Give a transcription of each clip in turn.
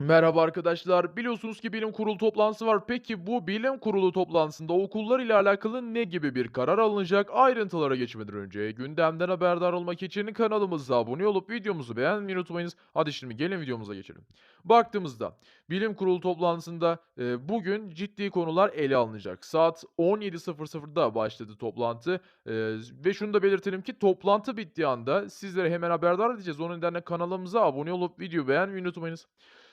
Merhaba arkadaşlar. Biliyorsunuz ki bilim kurulu toplantısı var. Peki bu bilim kurulu toplantısında okullar ile alakalı ne gibi bir karar alınacak? Ayrıntılara geçmeden önce gündemden haberdar olmak için kanalımıza abone olup videomuzu beğenmeyi unutmayınız. Hadi şimdi gelin videomuza geçelim. Baktığımızda bilim kurulu toplantısında e, bugün ciddi konular ele alınacak. Saat 17.00'da başladı toplantı E, ve şunu da belirtelim ki toplantı bittiği anda sizlere hemen haberdar edeceğiz. Onun nedenle kanalımıza abone olup video beğenmeyi unutmayınız.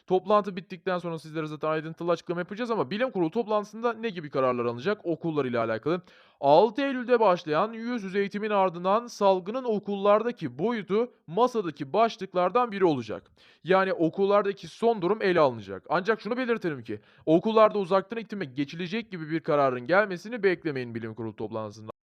Toplantı bittikten sonra sizlere zaten ayrıntılı açıklama yapacağız ama bilim kurulu toplantısında ne gibi kararlar alınacak okullar ile alakalı? 6 Eylül'de başlayan yüz yüze eğitimin ardından salgının okullardaki boyutu masadaki başlıklardan biri olacak. Yani okullardaki son durum ele alınacak. Ancak şunu belirtelim ki okullarda uzaktan eğitime geçilecek gibi bir kararın gelmesini beklemeyin bilim kurulu toplantısında.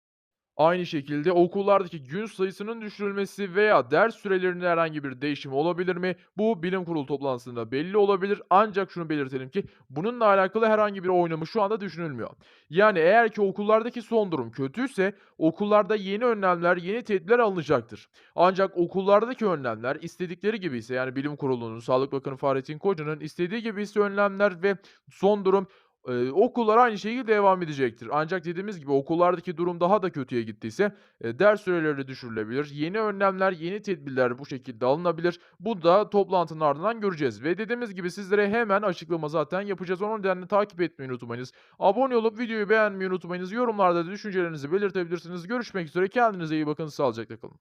Aynı şekilde okullardaki gün sayısının düşürülmesi veya ders sürelerinde herhangi bir değişim olabilir mi? Bu bilim kurulu toplantısında belli olabilir. Ancak şunu belirtelim ki bununla alakalı herhangi bir oynama şu anda düşünülmüyor. Yani eğer ki okullardaki son durum kötüyse okullarda yeni önlemler, yeni tedbirler alınacaktır. Ancak okullardaki önlemler istedikleri gibi ise yani bilim kurulunun, Sağlık Bakanı Fahrettin Koca'nın istediği gibi ise önlemler ve son durum Eee, okullar aynı şekilde devam edecektir. Ancak dediğimiz gibi okullardaki durum daha da kötüye gittiyse, eee, ders süreleri düşürülebilir. Yeni önlemler, yeni tedbirler bu şekilde alınabilir. Bu da toplantının ardından göreceğiz ve dediğimiz gibi sizlere hemen açıklama zaten yapacağız. Onun nedenle takip etmeyi unutmayınız. Abone olup videoyu beğenmeyi unutmayınız. Yorumlarda da düşüncelerinizi belirtebilirsiniz. Görüşmek üzere. Kendinize iyi bakın. Sağlıcakla kalın.